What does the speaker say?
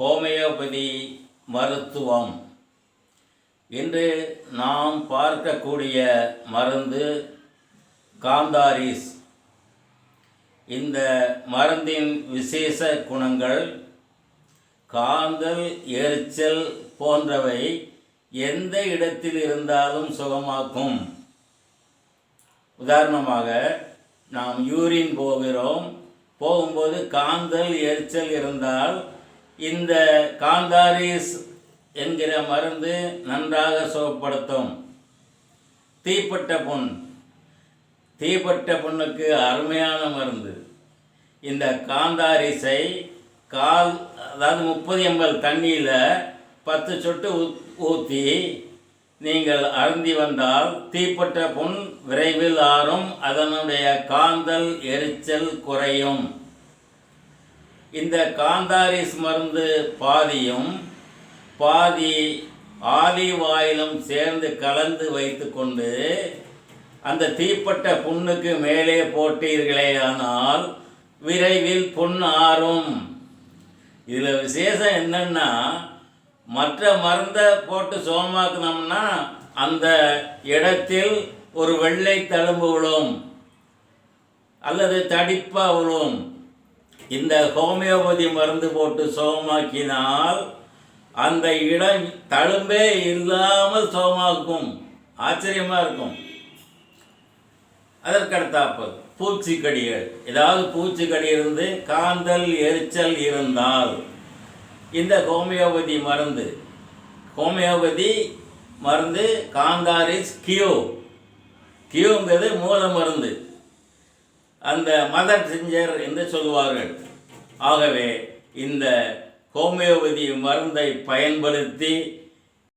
Homeopathy மருத்துவம். இன்று நாம் பார்க்கக்கூடிய மருந்து காந்தாரிஸ். இந்த மருந்தின் விசேஷ குணங்கள் காந்தல் எரிச்சல் போன்றவை எந்த இடத்தில் இருந்தாலும் சுகமாக்கும். உதாரணமாக நாம் யூரின் போகிறோம் போகும்போது காந்தல் எரிச்சல் இருந்தால் இந்த காந்தாரிஸ் என்கிற மருந்து நன்றாக சுகப்படுத்தும். தீப்பட்ட புண். தீப்பட்ட புண்ணுக்கு அருமையான மருந்து. இந்த காந்தாரிஸை கால் அதாவது முப்பது எம்எல் தண்ணியில் பத்து சொட்டு ஊற்றி நீங்கள் அருந்தி வந்தால் தீப்பட்ட புண் விரைவில் ஆறும் அதனுடைய காந்தல் எரிச்சல் குறையும். இந்த காந்தாரிஸ் மருந்து பாதியும் பாதி ஆதி வாயிலும் சேர்ந்து கலந்து வைத்துக்கொண்டு அந்த தீப்பட்ட புண்ணுக்கு மேலே போட்டீர்களே ஆனால் விரைவில் புண் ஆறும் இதில் விசேஷம் என்னன்னா மற்ற மருந்தை போட்டு சோமாக்குனோம்னா அந்த இடத்தில் ஒரு வெள்ளை தழும்பு விழும். அல்லது தடிப்பாக விழும். இந்த ஹோமியோபதி மருந்து போட்டு சோமாக்கினால் அந்த இடம் தழும்பே இல்லாமல் சோமாக்கும். ஆச்சரியமாக இருக்கும். அதற்கடுத்தாப்பது பூச்சிக்கடிகள். ஏதாவது பூச்சிக்கடி இருந்து காந்தல் எரிச்சல் இருந்தால் இந்த ஹோமியோபதி மருந்து ஹோமியோபதி மருந்து காந்தாரிஸ் கியூ. கியூங்கிறது மூல மருந்து அந்த மதர் சிஞ்சர் என்று சொல்லுவார்கள். ஆகவே இந்த ஹோமியோபதி மருந்தை பயன்படுத்தி